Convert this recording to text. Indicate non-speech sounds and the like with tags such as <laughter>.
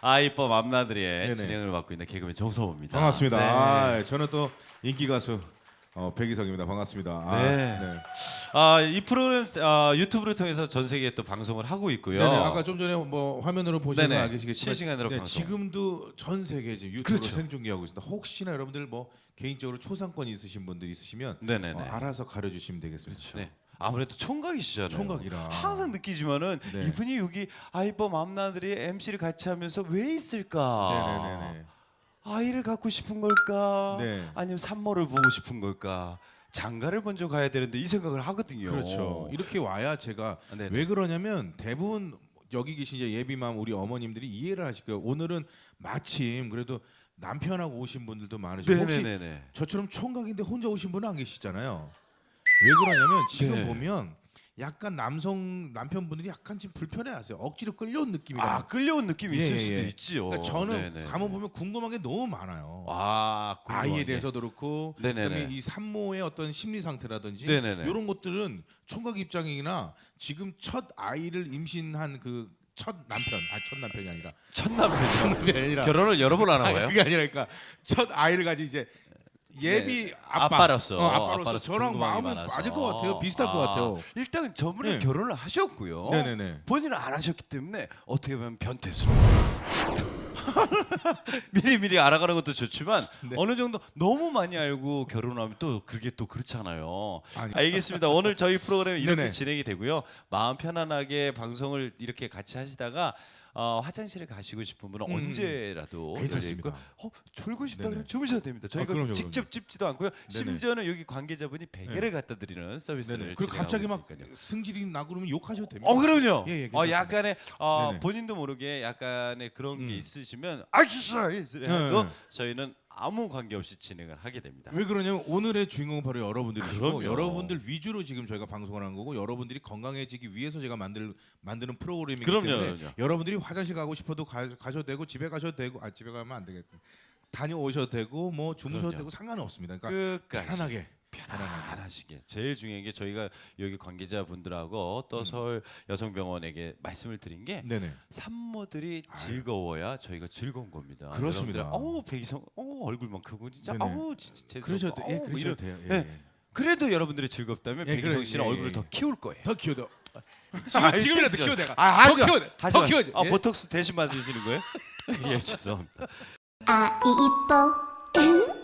아이뻐 맘나들이의 네네. 진행을 맡고 있는 개그맨 정서호입니다. 반갑습니다. 네. 아, 저는 또 인기 가수 어, 백이석입니다. 반갑습니다. 아, 네. 아, 이 프로그램 아, 유튜브를 통해서 전 세계에 또 방송을 하고 있고요. 네네, 아까 좀 전에 뭐 화면으로 보시는 네네. 거 알겠지만 실시간으로 방송. 지금도 전 세계 지금 유튜브로 그렇죠. 생중계하고 있습니다. 혹시나 여러분들 뭐 개인적으로 초상권 있으신 분들 있으시면 네네네. 어, 알아서 가려 주시면 되겠습니다. 네. 아무래도 총각이시잖아요. 총각이라. 항상 느끼지만은 네. 이분이 여기 아이뻐 맘나들이 MC를 같이 하면서 왜 있을까? 네네네네. 아이를 갖고 싶은 걸까? 네. 아니면 산모를 보고 싶은 걸까? 장가를 먼저 가야 되는데 이 생각을 하거든요. 그렇죠. 이렇게 와야 제가 아, 네네. 왜 그러냐면 대부분 여기 계신 이제 예비맘 우리 어머님들이 이해를 하실 거예요. 오늘은 마침 그래도 남편하고 오신 분들도 많으시고 혹시 네네네네. 저처럼 총각인데 혼자 오신 분은 안 계시잖아요. 왜 그러냐면 지금 네. 보면 약간 남성 남편분들이 약간 지금 불편해하세요. 억지로 끌려온 느낌이라. 아 끌려온 느낌이 있을 예, 예, 수도 예. 있지요. 그러니까 저는 네네. 가면 보면 궁금한 게 너무 많아요. 아 궁금한 아이에 게. 대해서도 그렇고 네네네. 그다음에 이 산모의 어떤 심리 상태라든지 네네네. 이런 것들은 총각 입장이나 지금 첫 아이를 임신한 그 첫 남편, 아 첫 남편이 아니라 첫 남편 첫 남편이 아니라 결혼을 여러 번 하나 아니, 봐요. 그게 아니라 그러니까 첫 아이를 가진 이제 예비 네, 아빠, 아빠 로서, 어, 아빠로서 아빠로서 저랑 마음이 많아서. 맞을 것 같아요. 비슷할 것 아, 같아요. 일단 저분은 네. 결혼을 하셨고요. 네네네. 본인은 안 하셨기 때문에 어떻게 보면 변태스러워. <laughs> 미리 미리 알아가는 것도 좋지만 <laughs> 네. 어느 정도 너무 많이 알고 결혼하면 또 그게 또 그렇잖아요. 아니. 알겠습니다. 오늘 저희 프로그램 이렇게 네네. 진행이 되고요. 마음 편안하게 방송을 이렇게 같이 하시다가 어, 화장실에 가시고 싶은 분은 음, 언제라도 괜찮습니다. 열려. 어, 졸고 싶다 네네. 그러면 주무셔도 됩니다. 저희가 아, 그럼요, 직접 찝지도 않고요. 심지어는 여기 관계자분이 베개를 갖다 드리는 서비스를 네네. 그리고 갑자기 막 있으니까요. 승질이 나고 그러면 욕하셔도 됩니다. 어 그럼요. 예, 예, 어. 약간의 어, 네네. 본인도 모르게 약간의 그런 게 음. 있으시면 아 기사 해도 네. 저희는 아무 관계 없이 진행을 하게 됩니다. 왜 그러냐면 오늘의 주인공은 바로 여러분들이시고 그럼요. 여러분들 위주로 지금 저희가 방송을 하는 거고 여러분들이 건강해지기 위해서 제가 만들 만드는 프로그램이기 그럼요, 때문에 그럼요. 여러분들이 화장실 가고 싶어도 가, 가셔도 되고 집에 가셔도 되고 아 집에 가면 안 되겠고 다녀오셔도 되고 뭐 주무셔도 그럼요. 되고 상관은 없습니다. 그러니까 끝까지 편하게 편안하시게 제일 중요한 게 저희가 여기 관계자분들하고 또 서울 여성병원에게 말씀을 드린 게 네네 산모들이 즐거워야 저희가 즐거운 겁니다. 그렇습니다. 여러분들, 어우 백이성, 어 얼굴만 크고 진짜, 네네. 어우 진짜 재수. 그러셔도 예 어우, 뭐 그러셔도 이런- 돼요. 예, 네. 예. 그래도 여러분들이 즐겁다면 예, 백이성 그래, 씨는 예, 얼굴을 예. 더 키울 거예요. 더 키워도 아, 지금 지금이라도 키워 내가 아, 하지 더 마. 키워 하지 더 마. 키워줘. 아, 예? 보톡스 대신 맞으시는 거예요? <laughs> 예, 죄송합니다. 아, 이 이뻐.